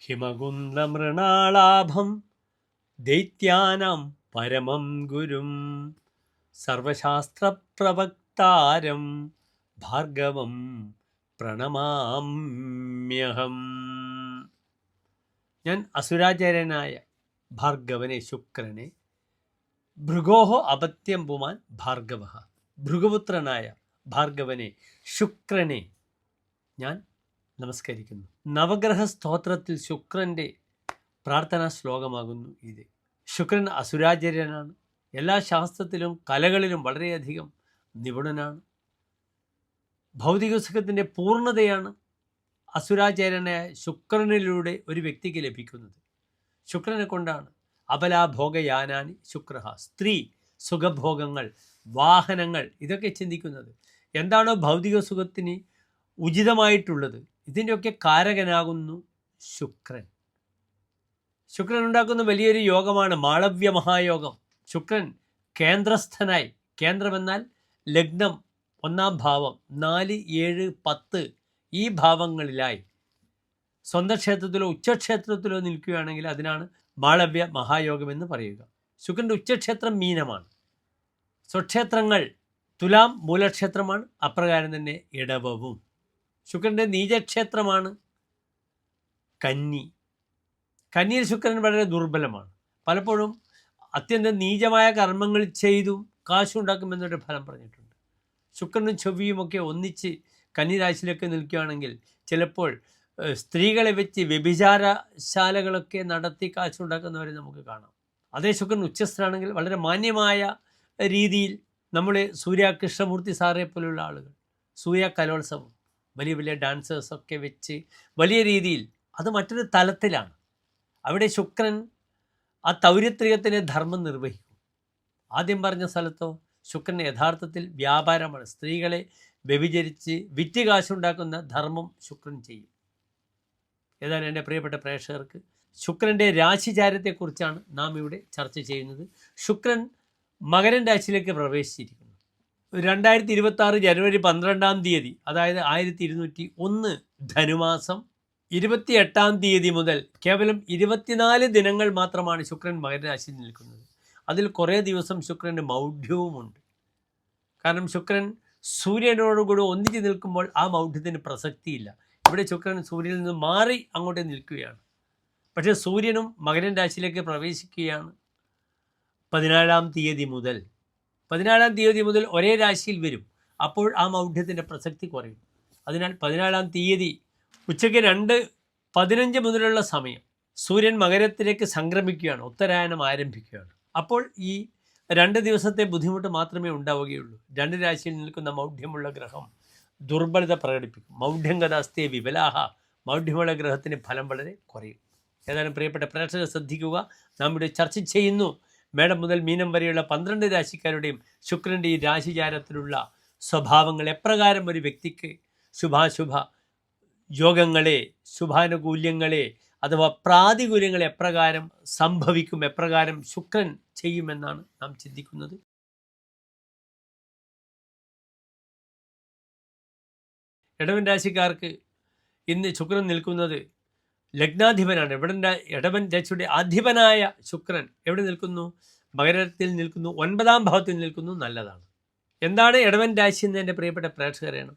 ഹിമകുന്ദമൃണാളാഭം ദൈത്യാനാം പരമം ഗുരും സർവശാസ്ത്രപ്രവക്താരം ഭാർഗവം പ്രണമാമ്യഹം. ഞാൻ അസുരാചാര്യനായ ഭാർഗവനെ ശുക്രനെ ഭൃഗോഹോ അപത്യം പുമാൻ ഭാർഗവ ഭൃഗപുത്രനായ ഭാർഗവനെ ശുക്രനെ ഞാൻ നമസ്കരിക്കുന്നു. നവഗ്രഹ സ്തോത്രത്തിൽ ശുക്രന്റെ പ്രാർത്ഥനാ ശ്ലോകമാകുന്നു ഇത്. ശുക്രൻ അസുരാചര്യനാണ്. എല്ലാ ശാസ്ത്രത്തിലും കലകളിലും വളരെയധികം നിപുണനാണ്. ഭൗതിക സുഖത്തിന്റെ പൂർണതയാണ് അസുരാചാര്യനായ ശുക്രനിലൂടെ ഒരു വ്യക്തിക്ക് ലഭിക്കുന്നത്. ശുക്രനെ കൊണ്ടാണ് അബലാഭോഗയാനാനി ശുക്ര സ്ത്രീ സുഖഭോഗങ്ങൾ വാഹനങ്ങൾ ഇതൊക്കെ ചിന്തിക്കുന്നത്. എന്താണോ ഭൗതിക സുഖത്തിന് ഉചിതമായിട്ടുള്ളത്? ഇതിന്റെയൊക്കെ കാരകനാകുന്നു ശുക്രൻ. ശുക്രൻ ഉണ്ടാക്കുന്ന വലിയൊരു യോഗമാണ് മാളവ്യ മഹായോഗം. ശുക്രൻ കേന്ദ്രസ്ഥനായി. കേന്ദ്രമെന്നാൽ ലഗ്നം ഒന്നാം ഭാവം നാല് ഏഴ് പത്ത് ഈ ഭാവങ്ങളിലായി. സ്വന്തം ക്ഷേത്രത്തിലോ ഉച്ചക്ഷേത്രത്തിലോ നിൽക്കുകയാണെങ്കിൽ അതിനാണ് മാളവ്യ മഹായോഗം എന്ന് പറയുക. ശുക്രന്റെ ഉച്ചക്ഷേത്രം മീനമാണ്. സ്വക്ഷേത്രങ്ങൾ തുലാം മൂലക്ഷേത്രമാണ്. അപ്രകാരം തന്നെ ഇടവവും. ശുക്രന്റെ നീചക്ഷേത്രമാണ് കന്നി. കന്നിയിൽ ശുക്രൻ വളരെ ദുർബലമാണ്. പലപ്പോഴും അത്യന്തം നീചമായ കർമ്മങ്ങൾ ചെയ്തും കാശുണ്ടാക്കുമെന്നൊരു ഫലം പറഞ്ഞിട്ടുണ്ട്. ശുക്രനും ചൊവ്വയുമൊക്കെ ഒന്നിച്ച് കന്നിരാശിയിലൊക്കെ നിൽക്കുകയാണെങ്കിൽ ചിലപ്പോൾ സ്ത്രീകളെ വെച്ച് വ്യഭിചാരശാലകളൊക്കെ നടത്തി കാശുണ്ടാക്കുന്നവരെ നമുക്ക് കാണാം. അതേ ശുക്രൻ ഉച്ചസ്ഥനാണെങ്കിൽ വളരെ മാന്യമായ രീതിയിൽ നമ്മുടെ സൂര്യ കൃഷ്ണമൂർത്തി സാറേ പോലുള്ള ആളുകൾ സൂര്യ കലോത്സവം. വലിയ വലിയ ഡാൻസേഴ്സൊക്കെ വെച്ച് വലിയ രീതിയിൽ അത് മറ്റൊരു തലത്തിലാണ്. അവിടെ ശുക്രൻ ആ തൗര്യത്രികത്തിന്റെ ധർമ്മം നിർവഹിക്കും. ആദ്യം പറഞ്ഞ സ്ഥലത്തോ ശുക്രൻ യഥാർത്ഥത്തിൽ വ്യാപാരമാണ്. സ്ത്രീകളെ വ്യഭിചരിച്ച് വിറ്റ് കാശുണ്ടാക്കുന്ന ധർമ്മം ശുക്രൻ ചെയ്യും. ഏതായാലും എന്റെ പ്രിയപ്പെട്ട പ്രേക്ഷകർക്ക് ശുക്രന്റെ രാശിചാരത്തെക്കുറിച്ചാണ് നാം ഇവിടെ ചർച്ച ചെയ്യുന്നത്. ശുക്രൻ മകരൻ രാശിയിലേക്ക് പ്രവേശിച്ചിരിക്കുന്നു. രണ്ടായിരത്തി ഇരുപത്തി ആറ് ജനുവരി പന്ത്രണ്ടാം തീയതി അതായത് ആയിരത്തി ഇരുന്നൂറ്റി ഒന്ന് ധനുമാസം ഇരുപത്തി എട്ടാം തീയതി മുതൽ കേവലം ഇരുപത്തിനാല് ദിനങ്ങൾ മാത്രമാണ് ശുക്രൻ മകരരാശിയിൽ നിൽക്കുന്നത്. അതിൽ കുറേ ദിവസം ശുക്രന് മൗഢ്യവുമുണ്ട്. കാരണം ശുക്രൻ സൂര്യനോടുകൂടി ഒന്നിച്ച് നിൽക്കുമ്പോൾ ആ മൗഢ്യത്തിന് പ്രസക്തിയില്ല. ഇവിടെ ശുക്രൻ സൂര്യനിൽ നിന്ന് മാറി അങ്ങോട്ട് നിൽക്കുകയാണ്. പക്ഷേ സൂര്യനും മകരൻ രാശിയിലേക്ക് പ്രവേശിക്കുകയാണ്. പതിനാലാം തീയതി മുതൽ പതിനാലാം തീയതി മുതൽ ഒരേ രാശിയിൽ വരും. അപ്പോൾ ആ മൗഢ്യത്തിന്റെ പ്രസക്തി കുറയും. അതിനാൽ പതിനാലാം തീയതി ഉച്ചയ്ക്ക് രണ്ട് പതിനഞ്ച് മുതലുള്ള സമയം സൂര്യൻ മകരത്തിലേക്ക് സംക്രമിക്കുകയാണ് ഉത്തരായനം ആരംഭിക്കുകയാണ്. അപ്പോൾ ഈ രണ്ട് ദിവസത്തെ ബുദ്ധിമുട്ട് മാത്രമേ ഉണ്ടാവുകയുള്ളൂ. രണ്ട് രാശിയിൽ നിൽക്കുന്ന മൗഢ്യമുള്ള ഗ്രഹം ദുർബലത പ്രകടിപ്പിക്കും. മൗഢ്യം കഥാസ്ഥയെ വിപലാഹ മൗഢ്യമുള്ള ഗ്രഹത്തിന് ഫലം വളരെ കുറയും. ഏതായാലും പ്രിയപ്പെട്ട പ്രേക്ഷകർ ശ്രദ്ധിക്കുക. നാം ഇവിടെ ചർച്ച ചെയ്യുന്നു. മേടം മുതൽ മീനം വരെയുള്ള പന്ത്രണ്ട് രാശിക്കാരുടെയും ശുക്രന്റെ ഈ രാശിചാരത്തിലുള്ള സ്വഭാവങ്ങൾ എപ്രകാരം ഒരു വ്യക്തിക്ക് ശുഭാശുഭ യോഗങ്ങളെ ശുഭാനുകൂല്യങ്ങളെ അഥവാ പ്രാതികൂല്യങ്ങൾ എപ്രകാരം സംഭവിക്കും എപ്രകാരം ശുക്രൻ ചെയ്യുമെന്നാണ് നാം ചിന്തിക്കുന്നത്. ഇടവൻ രാശിക്കാർക്ക് ഇന്ന് ശുക്രൻ നിൽക്കുന്നത് ലഗ്നാധിപനാണ്. എവിടെ ഇടവൻ രാശിയുടെ അധിപനായ ശുക്രൻ എവിടെ നിൽക്കുന്നു? മകരത്തിൽ നിൽക്കുന്നു. ഒൻപതാം ഭാവത്തിൽ നിൽക്കുന്നു. നല്ലതാണ്. എന്താണ് ഇടവൻ രാശി എന്ന് എന്റെ പ്രിയപ്പെട്ട പ്രേക്ഷകരാണ്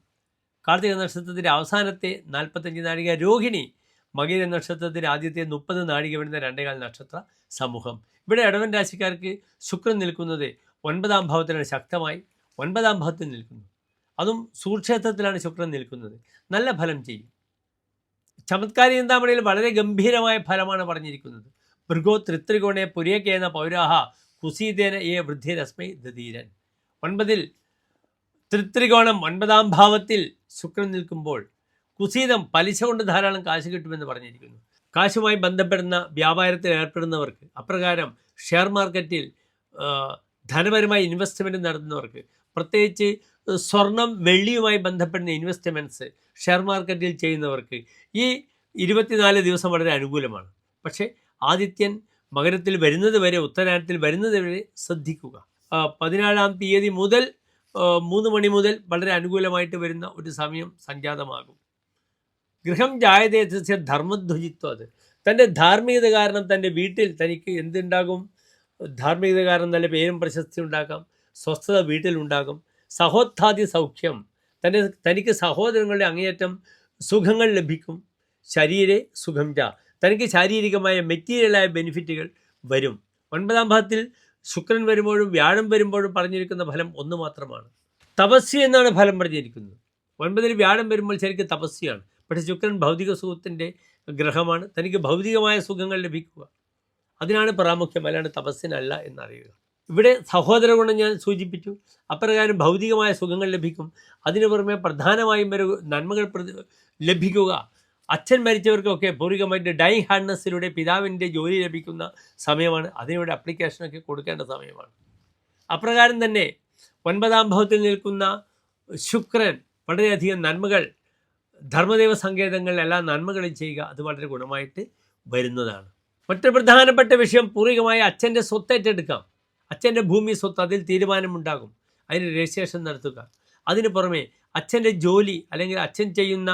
കാർത്തിക നക്ഷത്രത്തിന്റെ അവസാനത്തെ നാൽപ്പത്തഞ്ച് നാഴിക രോഹിണി മകര നക്ഷത്രത്തിന്റെ ആദ്യത്തെ മുപ്പത് നാഴിക വരുന്ന രണ്ടേകാൽ നക്ഷത്ര സമൂഹം. ഇവിടെ ഇടവൻ രാശിക്കാർക്ക് ശുക്രൻ നിൽക്കുന്നത് ഒൻപതാം ഭാവത്തിലാണ് ശക്തമായി ഒൻപതാം ഭാവത്തിൽ നിൽക്കുന്നു. അതും സൂക്ഷേത്രത്തിലാണ് ശുക്രൻ നിൽക്കുന്നത്. നല്ല ഫലം ചെയ്യും. ചമത്കാരി ചിന്താമണിയിൽ വളരെ ഗംഭീരമായ ഫലമാണ് പറഞ്ഞിരിക്കുന്നത്. ഭൃഗോ ത്രിത്രികോണെ പുരിയക്കേന പൗരാഹ കുസീതേന ഏ വൃദ്ധിരസ്മൈ ദധീരൻ. ഒൻപതിൽ ത്രിത്രികോണം ഒൻപതാം ഭാവത്തിൽ ശുക്രൻ നിൽക്കുമ്പോൾ കുസീതം പലിശ കൊണ്ട് ധാരാളം കാശ് കിട്ടുമെന്ന് പറഞ്ഞിരിക്കുന്നു. കാശുമായി ബന്ധപ്പെടുന്ന വ്യാപാരത്തിൽ ഏർപ്പെടുന്നവർക്ക് അപ്രകാരം ഷെയർ മാർക്കറ്റിൽ ധനപരമായ ഇൻവെസ്റ്റ്മെന്റ് നടത്തുന്നവർക്ക് പ്രത്യേകിച്ച് സ്വർണം വെള്ളിയുമായി ബന്ധപ്പെടുന്ന ഇൻവെസ്റ്റ്മെന്റ്സ് ഷെയർ മാർക്കറ്റിൽ ചെയ്യുന്നവർക്ക് ഈ ഇരുപത്തിനാല് ദിവസം വളരെ അനുകൂലമാണ്. പക്ഷേ ആദിത്യൻ മകരത്തിൽ വരുന്നത് വരെ ഉത്തരായണത്തിൽ വരുന്നത് വരെ ശ്രദ്ധിക്കുക. പതിനാലാം തീയതി മുതൽ മൂന്ന് മണി മുതൽ വളരെ അനുകൂലമായിട്ട് വരുന്ന ഒരു സമയം സംജാതമാകും. ഗൃഹം ജായതേതസ്യ ധർമ്മധ്വജിത്വം അത്. തന്റെ ധാർമ്മികത കാരണം തന്റെ വീട്ടിൽ തനിക്ക് എന്തുണ്ടാകും? ധാർമ്മികത കാരണം നല്ല പേരും പ്രശസ്തി ഉണ്ടാക്കാം. സ്വസ്ഥത വീട്ടിലുണ്ടാകും. സഹോത്ഥാദി സൗഖ്യം. തന്റെ തനിക്ക് സഹോദരങ്ങളുടെ അങ്ങേയറ്റം സുഖങ്ങൾ ലഭിക്കും. ശരീരെ സുഖം ച തനിക്ക് ശാരീരികമായ മെറ്റീരിയലായ ബെനിഫിറ്റുകൾ വരും. ഒൻപതാം ഭാഗത്തിൽ ശുക്രൻ വരുമ്പോഴും വ്യാഴം വരുമ്പോഴും പറഞ്ഞിരിക്കുന്ന ഫലം ഒന്ന് മാത്രമാണ്. തപസ്യ എന്നാണ് ഫലം പറഞ്ഞിരിക്കുന്നത്. ഒൻപതിൽ വ്യാഴം വരുമ്പോൾ ശരിക്കും തപസ്യാണ്. പക്ഷേ ശുക്രൻ ഭൗതിക സുഖത്തിന്റെ ഗ്രഹമാണ്. തനിക്ക് ഭൗതികമായ സുഖങ്ങൾ ലഭിക്കുക. അതിനാണ് പ്രാമുഖ്യം. അല്ലാണ്ട് തപസ്സിനല്ല എന്നറിയുക. ഇവിടെ സഹോദര ഗുണം ഞാൻ സൂചിപ്പിച്ചു. അപ്രകാരം ഭൗതികമായ സുഖങ്ങൾ ലഭിക്കും. അതിനു പുറമെ പ്രധാനമായും ഒരു നന്മകൾ ലഭിക്കുക. അച്ഛൻ മരിച്ചവർക്കൊക്കെ പൂർവികമായിട്ട് ഡൈ ഹാർഡ്നെസ്സിലൂടെ പിതാവിന്റെ ജോലി ലഭിക്കുന്ന സമയമാണ്. അതിനൂടെ അപ്ലിക്കേഷനൊക്കെ കൊടുക്കേണ്ട സമയമാണ്. അപ്രകാരം തന്നെ ഒൻപതാം ഭാവത്തിൽ നിൽക്കുന്ന ശുക്രൻ വളരെയധികം നന്മകൾ ധർമ്മദേവ സങ്കേതങ്ങളിലെല്ലാം നന്മകളും ചെയ്യുക അത് വളരെ ഗുണമായിട്ട് വരുന്നതാണ്. മറ്റൊരു പ്രധാനപ്പെട്ട വിഷയം പൂർവികമായി അച്ഛന്റെ സ്വത്ത് ഏറ്റെടുക്കാം അച്ഛന്റെ ഭൂമി സ്വത്ത് അതിൽ തീരുമാനമുണ്ടാകും. അതിന് രജിസ്ട്രേഷൻ നടത്തുക. അതിന് പുറമെ അച്ഛന്റെ ജോലി അല്ലെങ്കിൽ അച്ഛൻ ചെയ്യുന്ന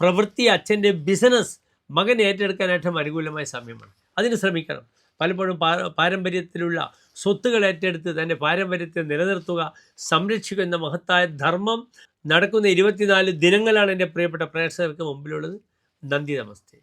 പ്രവൃത്തി അച്ഛന്റെ ബിസിനസ് മകൻ ഏറ്റെടുക്കാനായിട്ടും അനുകൂലമായ സമയമാണ്. അതിന് ശ്രമിക്കണം. പലപ്പോഴും പാരമ്പര്യത്തിലുള്ള സ്വത്തുകൾ ഏറ്റെടുത്ത് തന്റെ പാരമ്പര്യത്തെ നിലനിർത്തുക സംരക്ഷിക്കുന്ന മഹത്തായ ധർമ്മം നടക്കുന്ന ഇരുപത്തിനാല് ദിനങ്ങളാണ് എന്റെ പ്രിയപ്പെട്ട പ്രേക്ഷകർക്ക് മുമ്പിലുള്ളത്. നന്ദി നമസ്തേ.